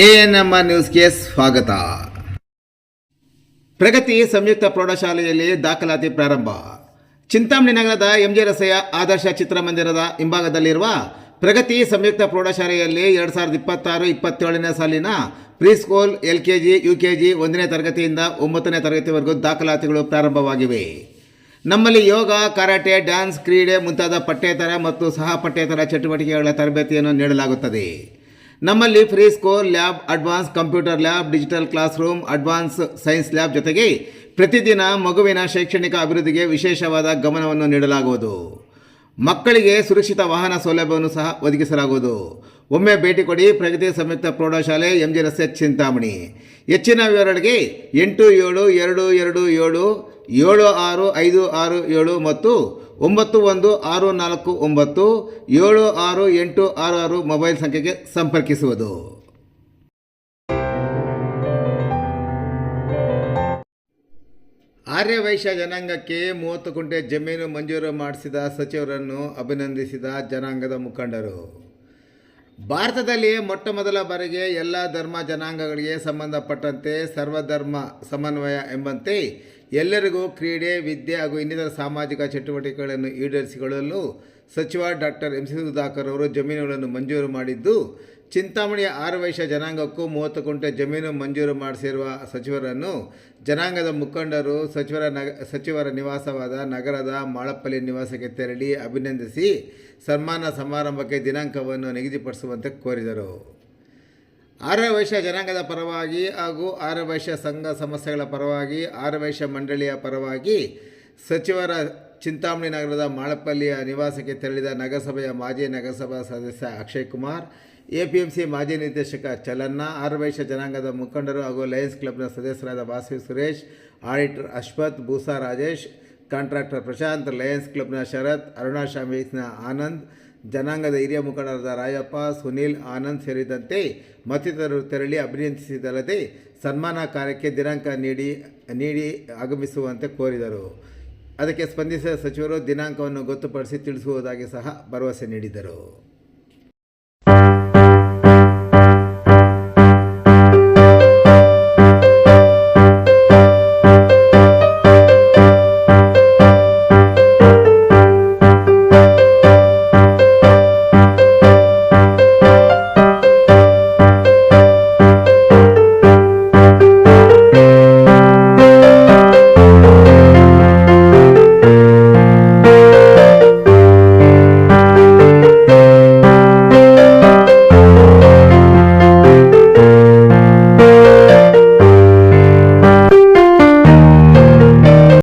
A N M R ನ್ಯೂಸ್ಗೆ ಸ್ವಾಗತ. ಪ್ರಗತಿ ಸಂಯುಕ್ತ ಪ್ರೌಢಶಾಲೆಯಲ್ಲಿ ದಾಖಲಾತಿ ಪ್ರಾರಂಭ. ಚಿಂತಾಮಣಿ ನಗರದ ಎಂಜೆ ರಸ್ತೆಯ ಆದರ್ಶ ಚಿತ್ರಮಂದಿರದ ಹಿಂಭಾಗದಲ್ಲಿರುವ ಪ್ರಗತಿ ಸಂಯುಕ್ತ ಪ್ರೌಢಶಾಲೆಯಲ್ಲಿ ಎರಡು ಸಾವಿರದ ಇಪ್ಪತ್ತಾರು, ಇಪ್ಪತ್ತೇಳನೇ ಸಾಲಿನ pre school L K G U K G ಒಂದನೇ ತರಗತಿಯಿಂದ ಒಂಬತ್ತನೇ ತರಗತಿವರೆಗೂ ದಾಖಲಾತಿಗಳು ಪ್ರಾರಂಭವಾಗಿವೆ. ನಮ್ಮಲ್ಲಿ ಯೋಗ, ಕರಾಟೆ, ಡ್ಯಾನ್ಸ್, ಕ್ರೀಡೆ ಮುಂತಾದ ಪಠ್ಯೇತರ ಮತ್ತು ಸಹ ಪಠ್ಯೇತರ ಚಟುವಟಿಕೆಗಳ ತರಬೇತಿಯನ್ನು ನೀಡಲಾಗುತ್ತದೆ. ನಮ್ಮಲ್ಲಿ free score lab advance computer lab digital class room advance science lab ಜೊತೆಗೆ ಪ್ರತಿದಿನ ಮಗುವಿನ ಶೈಕ್ಷಣಿಕ ಅಭಿವೃದ್ಧಿಗೆ ವಿಶೇಷವಾದ ಗಮನವನ್ನು ನೀಡಲಾಗುವುದು. ಮಕ್ಕಳಿಗೆ ಸುರಕ್ಷಿತ ವಾಹನ ಸೌಲಭ್ಯವನ್ನು ಸಹ ಒದಗಿಸಲಾಗುವುದು. ಒಮ್ಮೆ ಭೇಟಿ ಕೊಡಿ ಪ್ರಗತಿ ಸಂಯುಕ್ತ ಪ್ರೌಢಶಾಲೆ ಎಂ ಜಿ ರಸ್ತೆ ಚಿಂತಾಮಣಿ. ಹೆಚ್ಚಿನ ವಿವರಗಳಿಗೆ ಎಂಟು ಏಳು ಎರಡು ಎರಡು ಏಳು ಏಳು ಆರು ಐದು ಆರು ಏಳು ಮತ್ತು ಒಂಬತ್ತು ಒಂದು ಆರು ನಾಲ್ಕು ಒಂಬತ್ತು ಏಳು ಆರು ಎಂಟು ಆರು ಆರು ಮೊಬೈಲ್ ಸಂಖ್ಯೆಗೆ ಸಂಪರ್ಕಿಸುವುದು. ಆರ್ಯವೈಶ್ಯ ಜನಾಂಗಕ್ಕೆ ಮೂವತ್ತು ಕುಂಟೆ ಜಮೀನು ಮಂಜೂರು ಮಾಡಿಸಿದ ಸಚಿವರನ್ನು ಅಭಿನಂದಿಸಿದ ಜನಾಂಗದ ಮುಖಂಡರು. ಭಾರತದಲ್ಲಿ ಮೊಟ್ಟ ಮೊದಲ ಬಾರಿಗೆ ಎಲ್ಲ ಧರ್ಮ ಜನಾಂಗಗಳಿಗೆ ಸಂಬಂಧಪಟ್ಟಂತೆ ಸರ್ವಧರ್ಮ ಸಮನ್ವಯ ಎಂಬಂತೆ ಎಲ್ಲರಿಗೂ ಕ್ರೀಡೆ, ವಿದ್ಯೆ ಹಾಗೂ ಇನ್ನಿತರ ಸಾಮಾಜಿಕ ಚಟುವಟಿಕೆಗಳನ್ನು ಈಡೇರಿಸಿಕೊಳ್ಳಲು ಸಚಿವ ಡಾಕ್ಟರ್ ಎಂ ಸಿ ಸುಧಾಕರ್ ಅವರು ಜಮೀನುಗಳನ್ನು ಮಂಜೂರು ಮಾಡಿದ್ದು ಚಿಂತಾಮಣಿಯ ಆರ್ಯವೈಶ್ಯ ಜನಾಂಗಕ್ಕೂ ಮೂವತ್ತು ಕುಂಟೆ ಜಮೀನು ಮಂಜೂರು ಮಾಡಿಸಿರುವ ಸಚಿವರನ್ನು ಜನಾಂಗದ ಮುಖಂಡರು ಸಚಿವರ ನಗ, ಸಚಿವರ ನಿವಾಸವಾದ ನಗರದ ಮಾಳಪ್ಪಲ್ಲಿ ನಿವಾಸಕ್ಕೆ ತೆರಳಿ ಅಭಿನಂದಿಸಿ ಸನ್ಮಾನ ಸಮಾರಂಭಕ್ಕೆ ದಿನಾಂಕವನ್ನು ನಿಗದಿಪಡಿಸುವಂತೆ ಕೋರಿದರು. ಆರ್ಯವೈಶ್ಯ ಜನಾಂಗದ ಪರವಾಗಿ ಹಾಗೂ ಆರ್ಯವೈಶ್ಯ ಸಂಘ ಸಂಸ್ಥೆಗಳ ಪರವಾಗಿ ಆರ್ಯವೈಶ್ಯ ಮಂಡಳಿಯ ಪರವಾಗಿ ಸಚಿವರ ಚಿಂತಾಮಣಿ ನಗರದ ಮಾಳಪ್ಪಲ್ಲಿಯ ನಿವಾಸಕ್ಕೆ ತೆರಳಿದ ನಗರಸಭೆಯ ಮಾಜಿ ನಗರಸಭಾ ಸದಸ್ಯ ಅಕ್ಷಯ್ ಕುಮಾರ್ ಎಪಿಎಂಸಿ ಮಾಜಿ ನಿರ್ದೇಶಕ ಚಲನ್ನ ಆರ್ವೈಶ ಜನಾಂಗದ ಮುಖಂಡರು ಹಾಗೂ ಲಯನ್ಸ್ ಕ್ಲಬ್ನ ಸದಸ್ಯರಾದ Vasavi Suresh, auditor Ashwath, Bhusa Rajesh, contractor Prashanth, lions ಕ್ಲಬ್ನ ಶರತ್ ಅರುಣಾ ಆನಂದ್, ಜನಾಂಗದ ಹಿರಿಯ ಮುಖಂಡರಾದ ರಾಯಪ್ಪ, ಸುನೀಲ್, ಆನಂದ್ ಸೇರಿದಂತೆ ಮತ್ತಿತರರು ತೆರಳಿ ಅಭಿನಂದಿಸಿದಲ್ಲದೆ ಸನ್ಮಾನ ಕಾರ್ಯಕ್ಕೆ ದಿನಾಂಕ ನೀಡಿ ನೀಡಿ ಆಗಮಿಸುವಂತೆ ಕೋರಿದರು. ಅದಕ್ಕೆ ಸ್ಪಂದಿಸಿದ ಸಚಿವರು ದಿನಾಂಕವನ್ನು ಗೊತ್ತುಪಡಿಸಿ ತಿಳಿಸುವುದಾಗಿ ಸಹ ಭರವಸೆ ನೀಡಿದರು.